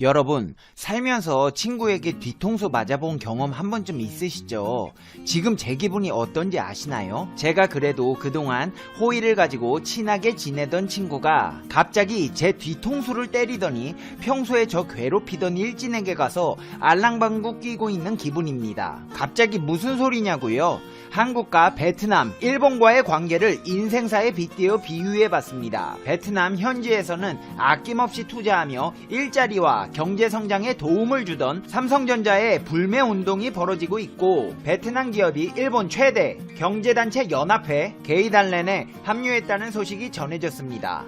여러분, 살면서 친구에게 뒤통수 맞아본 경험 한 번쯤 있으시죠? 지금 제 기분이 어떤지 아시나요? 제가 그래도 그동안 호의를 가지고 친하게 지내던 친구가 갑자기 제 뒤통수를 때리더니 평소에 저 괴롭히던 일진에게 가서 알랑방구 끼고 있는 기분입니다. 갑자기 무슨 소리냐고요? 한국과 베트남, 일본과의 관계를 인생사에 빗대어 비유해봤습니다. 베트남 현지에서는 아낌없이 투자하며 일자리와 경제 성장에 도움을 주던 삼성전자의 불매 운동이 벌어지고 있고 베트남 기업이 일본 최대 경제단체 연합회 게이달렌에 합류했다는 소식이 전해졌습니다.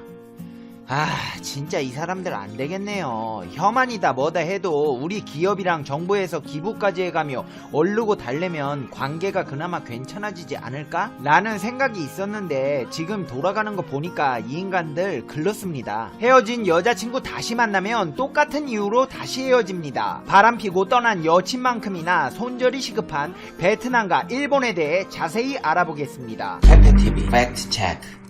아, 진짜 이 사람들 안 되겠네요. 혐한이다 뭐다 해도 우리 기업이랑 정부에서 기부까지 해가며 얼르고 달래면 관계가 그나마 괜찮아지지 않을까? 라는 생각이 있었는데 지금 돌아가는 거 보니까 이 인간들 글렀습니다. 헤어진 여자친구 다시 만나면 똑같은 이유로 다시 헤어집니다. 바람 피고 떠난 여친만큼이나 손절이 시급한 베트남과 일본에 대해 자세히 알아보겠습니다. 팩트TV 팩트 체크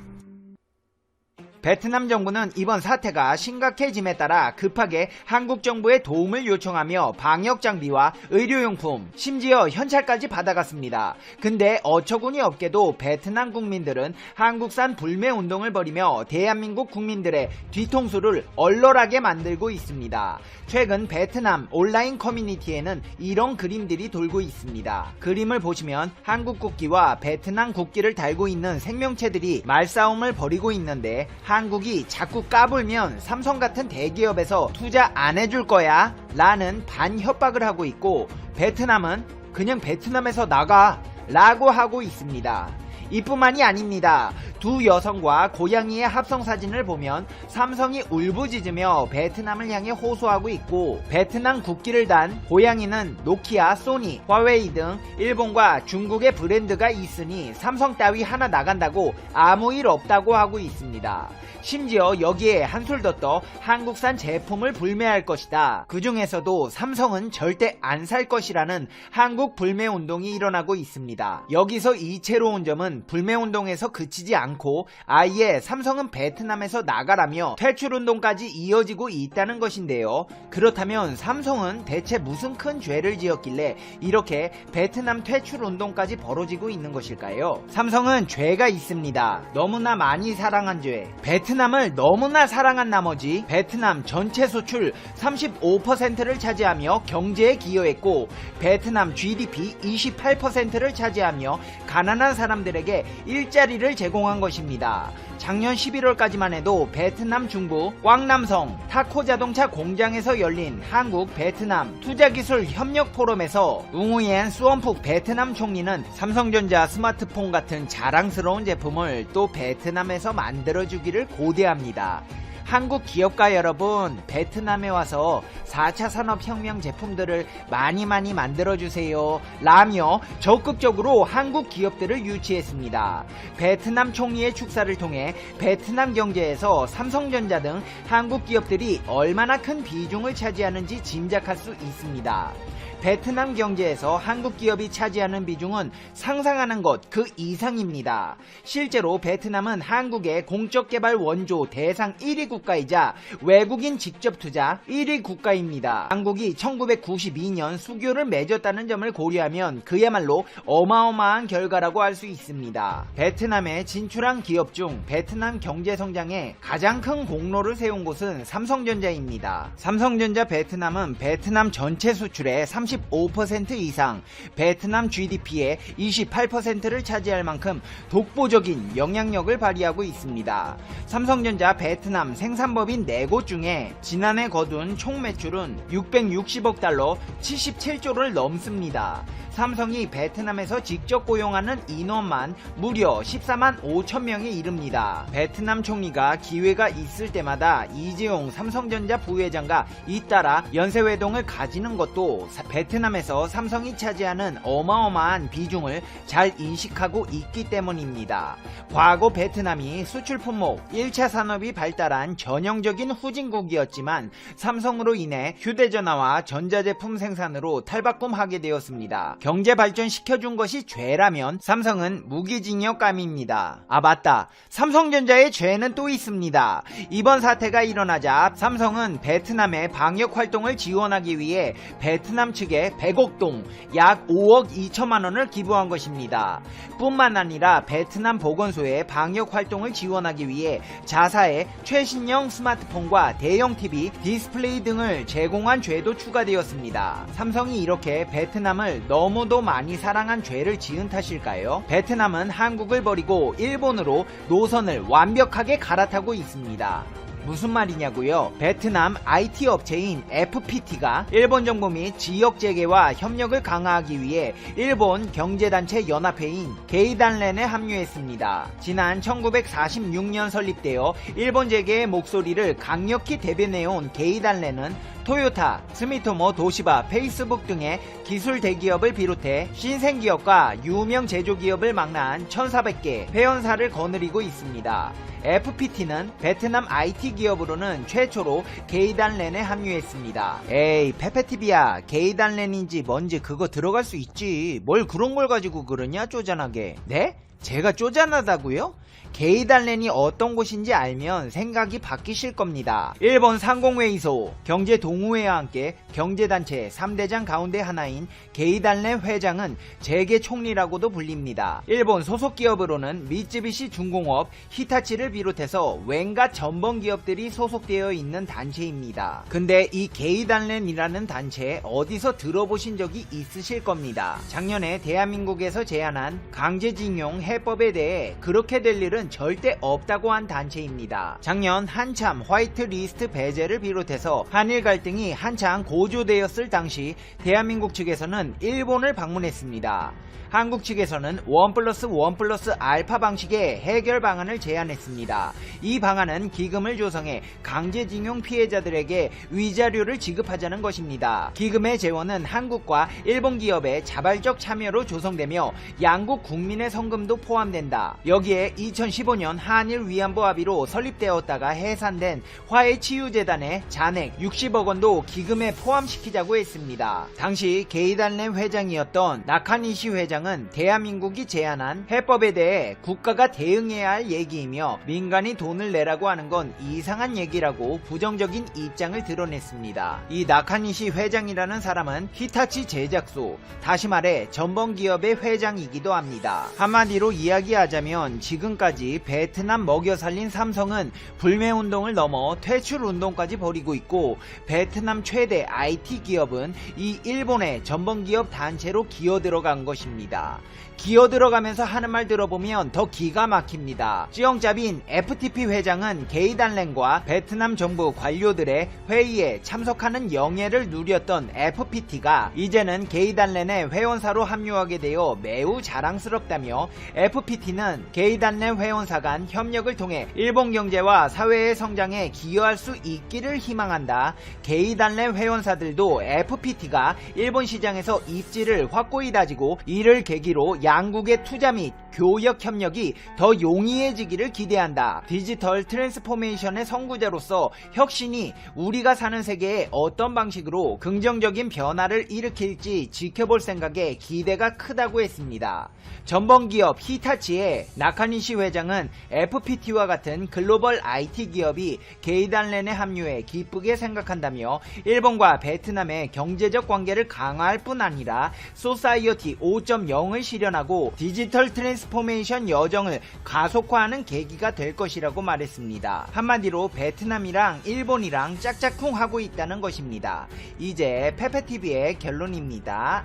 베트남 정부는 이번 사태가 심각해짐에 따라 급하게 한국 정부의 도움을 요청하며 방역 장비와 의료용품, 심지어 현찰까지 받아갔습니다. 근데 어처구니 없게도 베트남 국민들은 한국산 불매 운동을 벌이며 대한민국 국민들의 뒤통수를 얼얼하게 만들고 있습니다. 최근 베트남 온라인 커뮤니티에는 이런 그림들이 돌고 있습니다. 그림을 보시면 한국 국기와 베트남 국기를 달고 있는 생명체들이 말싸움을 벌이고 있는데 한 국이 자꾸 까불면 삼성 같은 대기업에서 투자 안 해줄 거야 라는 반협박을 하고 있고 베트남은 그냥 베트남에서 나가 라고 하고 있습니다. 이뿐만이 아닙니다. 두 여성과 고양이의 합성 사진을 보면 삼성이 울부짖으며 베트남을 향해 호소하고 있고 베트남 국기를 단 고양이는 노키아, 소니, 화웨이 등 일본과 중국의 브랜드가 있으니 삼성 따위 하나 나간다고 아무 일 없다고 하고 있습니다. 심지어 여기에 한술 더 떠 한국산 제품을 불매할 것이다. 그 중에서도 삼성은 절대 안 살 것이라는 한국 불매 운동이 일어나고 있습니다. 여기서 이채로운 점은 불매 운동에서 그치지 않고 아예 삼성은 베트남에서 나가라며 퇴출 운동까지 이어지고 있다는 것인데요. 그렇다면 삼성은 대체 무슨 큰 죄를 지었길래 이렇게 베트남 퇴출 운동까지 벌어지고 있는 것일까요? 삼성은 죄가 있습니다. 너무나 많이 사랑한 죄. 베트남을 너무나 사랑한 나머지 베트남 전체 수출 35%를 차지하며 경제에 기여했고 베트남 GDP 28%를 차지하며 가난한 사람들에게 일자리를 제공한 것입니다. 작년 11월까지만 해도 베트남 중부 꽝남성 타코 자동차 공장에서 열린 한국 베트남 투자기술 협력 포럼에서 웅우옌 수원푹 베트남 총리는 삼성전자 스마트폰 같은 자랑스러운 제품을 또 베트남에서 만들어주기를 고대합니다. 한국 기업가 여러분, 베트남에 와서 4차 산업혁명 제품들을 많이 많이 만들어주세요. 라며 적극적으로 한국 기업들을 유치했습니다. 베트남 총리의 축사를 통해 베트남 경제에서 삼성전자 등 한국 기업들이 얼마나 큰 비중을 차지하는지 짐작할 수 있습니다. 베트남 경제에서 한국 기업이 차지하는 비중은 상상하는 것 그 이상입니다. 실제로 베트남은 한국의 공적 개발 원조 대상 1위 국가이자 외국인 직접 투자 1위 국가입니다. 한국이 1992년 수교를 맺었다는 점을 고려하면 그야말로 어마어마한 결과라고 할 수 있습니다. 베트남에 진출한 기업 중 베트남 경제 성장에 가장 큰 공로를 세운 곳은 삼성전자입니다. 삼성전자 베트남은 베트남 전체 수출의 35% 이상, 베트남 GDP의 28%를 차지할 만큼 독보적인 영향력을 발휘하고 있습니다. 삼성전자 베트남 생산법인 4곳 중에 지난해 거둔 총 매출은 660억 달러 77조를 넘습니다. 삼성이 베트남에서 직접 고용하는 인원만 무려 14만 5천 명에 이릅니다. 베트남 총리가 기회가 있을 때마다 이재용 삼성전자 부회장과 잇따라 연쇄회동을 가지는 것도 사- 베트남에서 삼성이 차지하는 어마어마한 비중을 잘 인식하고 있기 때문입니다. 과거 베트남이 수출 품목 1차 산업이 발달한 전형적인 후진국이었지만 삼성으로 인해 휴대전화와 전자제품 생산으로 탈바꿈하게 되었습니다. 경제 발전 시켜준 것이 죄라면 삼성은 무기징역감입니다. 아 맞다. 삼성전자의 죄는 또 있습니다. 이번 사태가 일어나자 삼성은 베트남의 방역 활동을 지원하기 위해 베트남 측에 100억 동, 약 5억 2천만 원을 기부한 것입니다. 뿐만 아니라 베트남 보건소의 방역 활동을 지원하기 위해 자사의 최신형 스마트폰과 대형 TV, 디스플레이 등을 제공한 죄도 추가되었습니다. 삼성이 이렇게 베트남을 너무도 많이 사랑한 죄를 지은 탓일까요? 베트남은 한국을 버리고 일본으로 노선을 완벽하게 갈아타고 있습니다. 무슨 말이냐고요? 베트남 IT 업체인 FPT가 일본 정부 및 지역 재계와 협력을 강화하기 위해 일본 경제단체 연합회인 게이단렌에 합류했습니다. 지난 1946년 설립되어 일본 재계의 목소리를 강력히 대변해온 게이단렌은 토요타, 스미토모, 도시바, 페이스북 등의 기술 대기업을 비롯해 신생 기업과 유명 제조 기업을 망라한 1,400개 회원사를 거느리고 있습니다. FPT는 베트남 IT 기업으로는 최초로 게이단렌에 합류했습니다. 에이, 페페티비야, 게이단렌인지 뭔지 그거 들어갈 수 있지. 뭘 그런 걸 가지고 그러냐, 쪼잔하게. 네? 제가 쪼잔하다고요? 게이달렌이 어떤 곳인지 알면 생각이 바뀌실 겁니다. 일본 상공회의소, 경제동우회와 함께 경제단체 3대장 가운데 하나인 게이달렌 회장은 재계 총리라고도 불립니다. 일본 소속 기업으로는 미쯔비시 중공업, 히타치를 비롯해서 웬가 전범 기업들이 소속되어 있는 단체입니다. 근데 이 게이달렌이라는 단체 어디서 들어보신 적이 있으실 겁니다. 작년에 대한민국에서 제안한 강제징용 해법에 대해 그렇게 될 일은 절대 없다고 한 단체입니다. 작년 한참 화이트 리스트 배제를 비롯해서 한일 갈등이 한창 고조되었을 당시 대한민국 측에서는 일본을 방문했습니다. 한국 측에서는 원 플러스 원 플러스 알파 방식의 해결 방안을 제안했습니다. 이 방안은 기금을 조성해 강제징용 피해자들에게 위자료를 지급하자는 것입니다. 기금의 재원은 한국과 일본 기업의 자발적 참여로 조성되며 양국 국민의 성금도 포함된다. 여기에 2015년 한일 위안부 합의로 설립되었다가 해산된 화해치유재단의 잔액 60억 원도 기금에 포함시키자고 했습니다. 당시 게이달렌 회장이었던 나카니시 회장은 대한민국이 제안한 해법에 대해 국가가 대응해야 할 얘기이며 민간이 돈을 내라고 하는 건 이상한 얘기라고 부정적인 입장을 드러냈습니다. 이 나카니시 회장이라는 사람은 히타치 제작소, 다시 말해 전범기업의 회장이기도 합니다. 한마디로 이야기하자면 지금까지 베트남 먹여 살린 삼성은 불매 운동을 넘어 퇴출 운동까지 벌이고 있고 베트남 최대 IT 기업은 이 일본의 전범 기업 단체로 기어 들어간 것입니다. 기어 들어가면서 하는 말 들어보면 더 기가 막힙니다. 찌영잡인 FTP 회장은 게이단렌과 베트남 정부 관료들의 회의에 참석하는 영예를 누렸던 FPT가 이제는 게이단렌의 회원사로 합류하게 되어 매우 자랑스럽다며 FPT는 게이단렌 회원사 간 협력을 통해 일본 경제와 사회의 성장에 기여할 수 있기를 희망한다. 게이단렌 회원사들도 FPT가 일본 시장에서 입지를 확고히 다지고 이를 계기로 양국의 투자 및 교역 협력이 더 용이해지기를 기대한다. 디지털 트랜스포메이션의 선구자로서 혁신이 우리가 사는 세계에 어떤 방식으로 긍정적인 변화를 일으킬지 지켜볼 생각에 기대가 크다고 했습니다. 전범기업 히타치의 나카니시 회장은 FPT와 같은 글로벌 IT 기업이 게이단렌에 합류해 기쁘게 생각한다며 일본과 베트남의 경제적 관계를 강화할 뿐 아니라 소사이어티 5.0을 실현하고 디지털 트랜스 포메이션 여정을 가속화하는 계기가 될 것이라고 말했습니다. 한마디로 베트남이랑 일본이랑 짝짝꿍 하고 있다는 것입니다. 이제 페페TV의 결론입니다.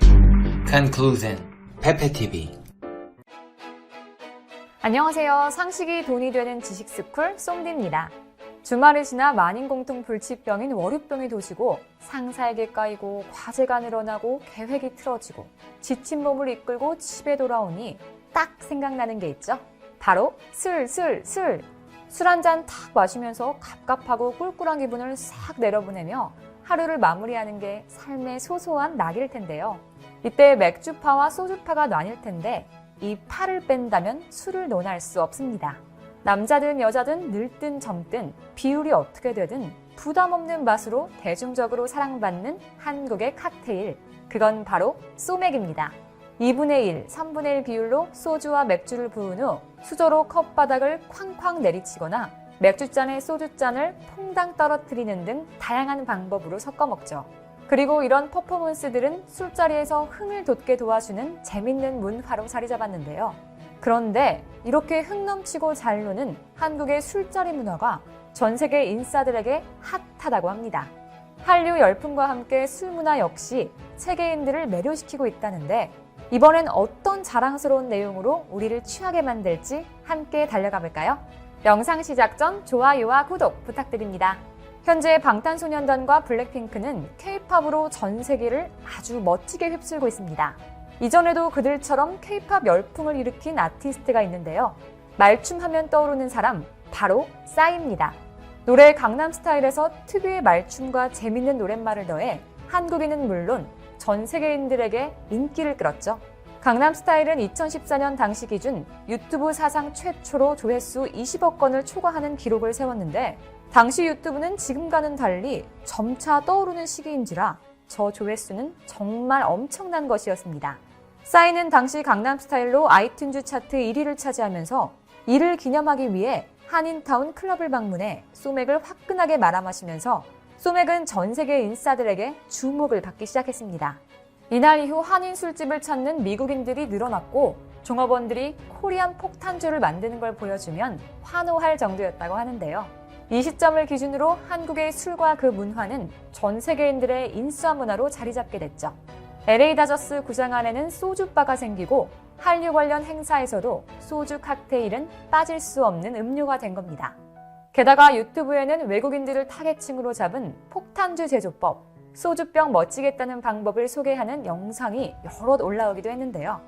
Conclusion. Pepe TV. 안녕하세요. 상식이 돈이 되는 지식스쿨 쏨디입니다. 주말을 지나 만인공통 불치병인 월요병이 도시고 상사에게 까이고 과제가 늘어나고 계획이 틀어지고 지친 몸을 이끌고 집에 돌아오니 딱 생각나는 게 있죠. 바로 술, 술, 술. 술 한 잔 탁 마시면서 갑갑하고 꿀꿀한 기분을 싹 내려보내며 하루를 마무리하는 게 삶의 소소한 낙일 텐데요. 이때 맥주파와 소주파가 나뉠 텐데 이 파를 뺀다면 술을 논할 수 없습니다. 남자든 여자든 늙든 젊든 비율이 어떻게 되든 부담 없는 맛으로 대중적으로 사랑받는 한국의 칵테일. 그건 바로 소맥입니다. 2분의 1, 3분의 1 비율로 소주와 맥주를 부은 후 수저로 컵바닥을 쾅쾅 내리치거나 맥주잔에 소주잔을 퐁당 떨어뜨리는 등 다양한 방법으로 섞어 먹죠. 그리고 이런 퍼포먼스들은 술자리에서 흥을 돋게 도와주는 재밌는 문화로 자리 잡았는데요. 그런데 이렇게 흥 넘치고 잘 노는 한국의 술자리 문화가 전 세계 인싸들에게 핫하다고 합니다. 한류 열풍과 함께 술 문화 역시 세계인들을 매료시키고 있다는데 이번엔 어떤 자랑스러운 내용으로 우리를 취하게 만들지 함께 달려가 볼까요? 영상 시작 전 좋아요와 구독 부탁드립니다. 현재 방탄소년단과 블랙핑크는 K-팝으로 전 세계를 아주 멋지게 휩쓸고 있습니다. 이전에도 그들처럼 K-팝 열풍을 일으킨 아티스트가 있는데요. 말춤하면 떠오르는 사람 바로 싸이입니다. 노래 강남스타일에서 특유의 말춤과 재밌는 노랫말을 더해 한국인은 물론 전 세계인들에게 인기를 끌었죠. 강남 스타일은 2014년 당시 기준 유튜브 사상 최초로 조회수 20억 건을 초과하는 기록을 세웠는데 당시 유튜브는 지금과는 달리 점차 떠오르는 시기인지라 저 조회수는 정말 엄청난 것이었습니다. 싸이는 당시 강남 스타일로 아이튠즈 차트 1위를 차지하면서 이를 기념하기 위해 한인타운 클럽을 방문해 소맥을 화끈하게 말아 마시면서 소맥은 전 세계 인싸들에게 주목을 받기 시작했습니다. 이날 이후 한인 술집을 찾는 미국인들이 늘어났고 종업원들이 코리안 폭탄주를 만드는 걸 보여주면 환호할 정도였다고 하는데요. 이 시점을 기준으로 한국의 술과 그 문화는 전 세계인들의 인싸 문화로 자리 잡게 됐죠. LA 다저스 구장 안에는 소주바가 생기고 한류 관련 행사에서도 소주 칵테일은 빠질 수 없는 음료가 된 겁니다. 게다가 유튜브에는 외국인들을 타겟층으로 잡은 폭탄주 제조법, 소주병 멋지게 따는 방법을 소개하는 영상이 여럿 올라오기도 했는데요.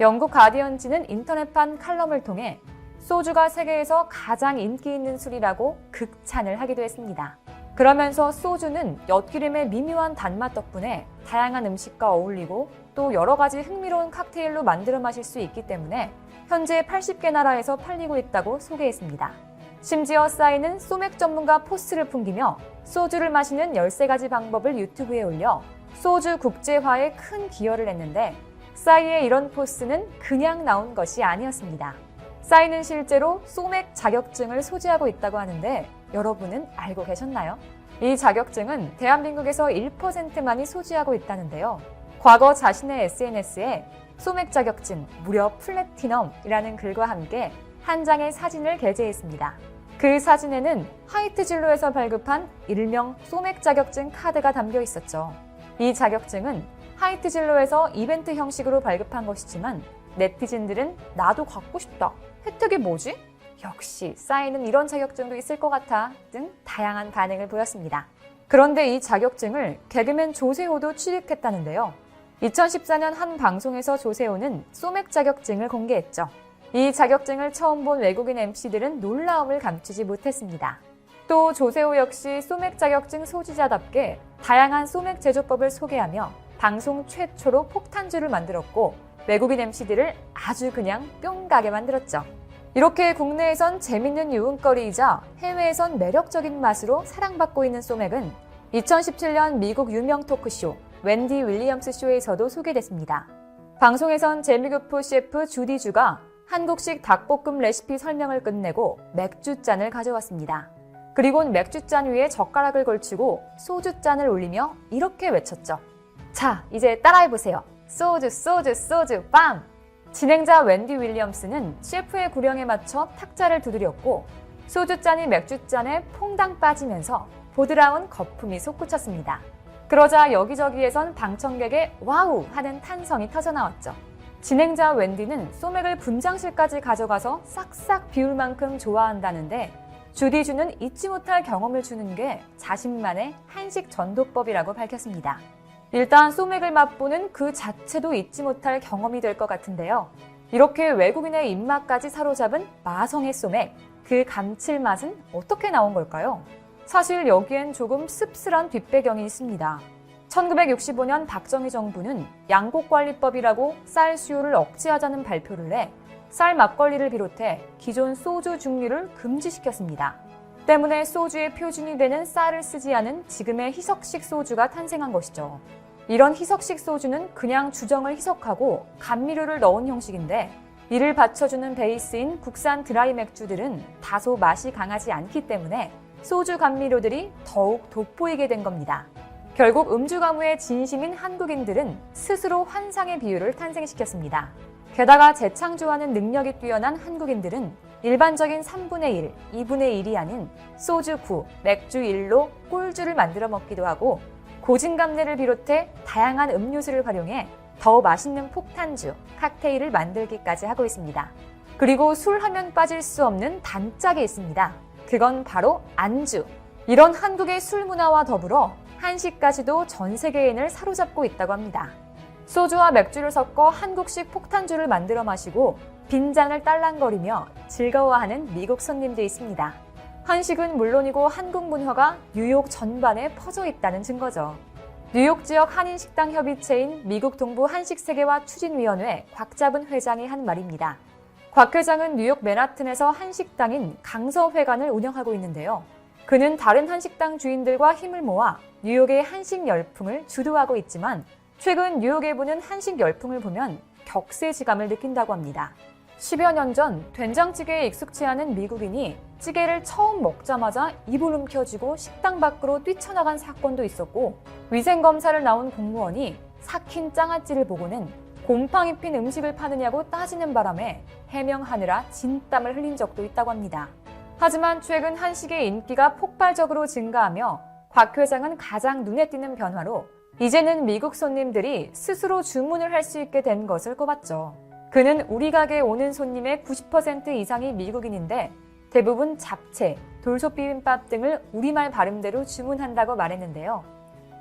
영국 가디언지는 인터넷판 칼럼을 통해 소주가 세계에서 가장 인기 있는 술이라고 극찬을 하기도 했습니다. 그러면서 소주는 엿기름의 미묘한 단맛 덕분에 다양한 음식과 어울리고 또 여러 가지 흥미로운 칵테일로 만들어 마실 수 있기 때문에 현재 80개 나라에서 팔리고 있다고 소개했습니다. 심지어 싸이는 소맥 전문가 포스를 풍기며 소주를 마시는 13가지 방법을 유튜브에 올려 소주 국제화에 큰 기여를 했는데 싸이의 이런 포스는 그냥 나온 것이 아니었습니다. 싸이는 실제로 소맥 자격증을 소지하고 있다고 하는데 여러분은 알고 계셨나요? 이 자격증은 대한민국에서 1%만이 소지하고 있다는데요. 과거 자신의 SNS에 소맥 자격증 무려 플래티넘이라는 글과 함께 한 장의 사진을 게재했습니다. 그 사진에는 화이트 진로에서 발급한 일명 소맥 자격증 카드가 담겨 있었죠. 이 자격증은 화이트 진로에서 이벤트 형식으로 발급한 것이지만 네티즌들은 나도 갖고 싶다. 혜택이 뭐지? 역시 싸이는 이런 자격증도 있을 것 같아 등 다양한 반응을 보였습니다. 그런데 이 자격증을 개그맨 조세호도 취득했다는데요. 2014년 한 방송에서 조세호는 소맥 자격증을 공개했죠. 이 자격증을 처음 본 외국인 MC들은 놀라움을 감추지 못했습니다. 또 조세호 역시 소맥 자격증 소지자답게 다양한 소맥 제조법을 소개하며 방송 최초로 폭탄주를 만들었고 외국인 MC들을 아주 그냥 뿅 가게 만들었죠. 이렇게 국내에선 재밌는 유흥거리이자 해외에선 매력적인 맛으로 사랑받고 있는 소맥은 2017년 미국 유명 토크쇼 웬디 윌리엄스 쇼에서도 소개됐습니다. 방송에선 재미교포 셰프 주디주가 한국식 닭볶음 레시피 설명을 끝내고 맥주잔을 가져왔습니다. 그리곤 맥주잔 위에 젓가락을 걸치고 소주잔을 올리며 이렇게 외쳤죠. 자, 이제 따라해보세요. 소주, 소주, 소주, 빵! 진행자 웬디 윌리엄스는 셰프의 구령에 맞춰 탁자를 두드렸고 소주잔이 맥주잔에 퐁당 빠지면서 보드라운 거품이 솟구쳤습니다. 그러자 여기저기에선 방청객의 와우 하는 탄성이 터져나왔죠. 진행자 웬디는 소맥을 분장실까지 가져가서 싹싹 비울 만큼 좋아한다는데 주디주는 잊지 못할 경험을 주는 게 자신만의 한식 전도법이라고 밝혔습니다. 일단 소맥을 맛보는 그 자체도 잊지 못할 경험이 될 것 같은데요. 이렇게 외국인의 입맛까지 사로잡은 마성의 소맥, 그 감칠맛은 어떻게 나온 걸까요? 사실 여기엔 조금 씁쓸한 뒷배경이 있습니다. 1965년 박정희 정부는 양곡관리법이라고 쌀 수요를 억제하자는 발표를 해 쌀 막걸리를 비롯해 기존 소주 증류를 금지시켰습니다. 때문에 소주의 표준이 되는 쌀을 쓰지 않은 지금의 희석식 소주가 탄생한 것이죠. 이런 희석식 소주는 그냥 주정을 희석하고 감미료를 넣은 형식인데 이를 받쳐주는 베이스인 국산 드라이 맥주들은 다소 맛이 강하지 않기 때문에 소주 감미료들이 더욱 돋보이게 된 겁니다. 결국 음주 가무의 진심인 한국인들은 스스로 환상의 비율을 탄생시켰습니다. 게다가 재창조하는 능력이 뛰어난 한국인들은 일반적인 3분의 1, 2분의 1이 아닌 소주 9, 맥주 1로 꿀주를 만들어 먹기도 하고 고진감래를 비롯해 다양한 음료수를 활용해 더 맛있는 폭탄주, 칵테일을 만들기까지 하고 있습니다. 그리고 술 하면 빠질 수 없는 단짝이 있습니다. 그건 바로 안주. 이런 한국의 술 문화와 더불어 한식까지도 전 세계인을 사로잡고 있다고 합니다. 소주와 맥주를 섞어 한국식 폭탄주를 만들어 마시고 빈잔을 딸랑거리며 즐거워하는 미국 손님도 있습니다. 한식은 물론이고 한국 문화가 뉴욕 전반에 퍼져 있다는 증거죠. 뉴욕 지역 한인 식당 협의체인 미국 동부 한식 세계화 추진위원회 곽잡은 회장이 한 말입니다. 곽 회장은 뉴욕 맨하튼에서 한식당인 강서 회관을 운영하고 있는데요. 그는 다른 한식당 주인들과 힘을 모아 뉴욕의 한식 열풍을 주도하고 있지만 최근 뉴욕에 부는 한식 열풍을 보면 격세지감을 느낀다고 합니다. 10여 년 전 된장찌개에 익숙치 않은 미국인이 찌개를 처음 먹자마자 입을 움켜쥐고 식당 밖으로 뛰쳐나간 사건도 있었고 위생검사를 나온 공무원이 삭힌 장아찌를 보고는 곰팡이 핀 음식을 파느냐고 따지는 바람에 해명하느라 진땀을 흘린 적도 있다고 합니다. 하지만 최근 한식의 인기가 폭발적으로 증가하며 곽 회장은 가장 눈에 띄는 변화로 이제는 미국 손님들이 스스로 주문을 할 수 있게 된 것을 꼽았죠. 그는 우리 가게에 오는 손님의 90% 이상이 미국인인데 대부분 잡채, 돌솥비빔밥 등을 우리말 발음대로 주문한다고 말했는데요.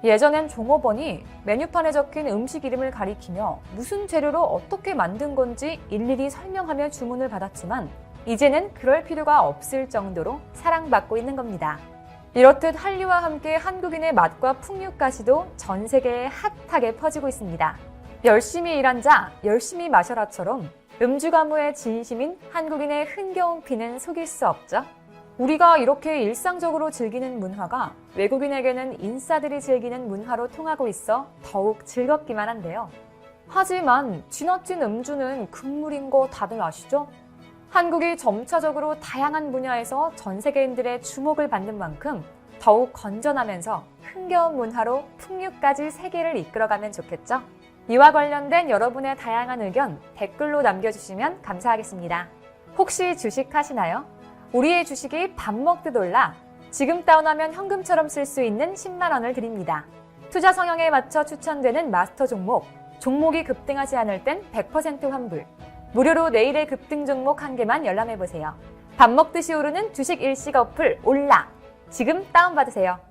예전엔 종업원이 메뉴판에 적힌 음식 이름을 가리키며 무슨 재료로 어떻게 만든 건지 일일이 설명하며 주문을 받았지만 이제는 그럴 필요가 없을 정도로 사랑받고 있는 겁니다. 이렇듯 한류와 함께 한국인의 맛과 풍류까지도 전 세계에 핫하게 퍼지고 있습니다. 열심히 일한 자, 열심히 마셔라처럼 음주 가무의 진심인 한국인의 흥겨운 피는 속일 수 없죠. 우리가 이렇게 일상적으로 즐기는 문화가 외국인에게는 인싸들이 즐기는 문화로 통하고 있어 더욱 즐겁기만 한데요. 하지만 지나친 음주는 금물인 거 다들 아시죠? 한국이 점차적으로 다양한 분야에서 전 세계인들의 주목을 받는 만큼 더욱 건전하면서 흥겨운 문화로 풍류까지 세계를 이끌어가면 좋겠죠? 이와 관련된 여러분의 다양한 의견 댓글로 남겨주시면 감사하겠습니다. 혹시 주식 하시나요? 우리의 주식이 밥 먹듯 올라 지금 다운하면 현금처럼 쓸 수 있는 10만원을 드립니다. 투자 성향에 맞춰 추천되는 마스터 종목, 종목이 급등하지 않을 땐 100% 환불. 무료로 내일의 급등 종목 한 개만 열람해보세요. 밥 먹듯이 오르는 주식 일시가 어플 올라! 지금 다운받으세요.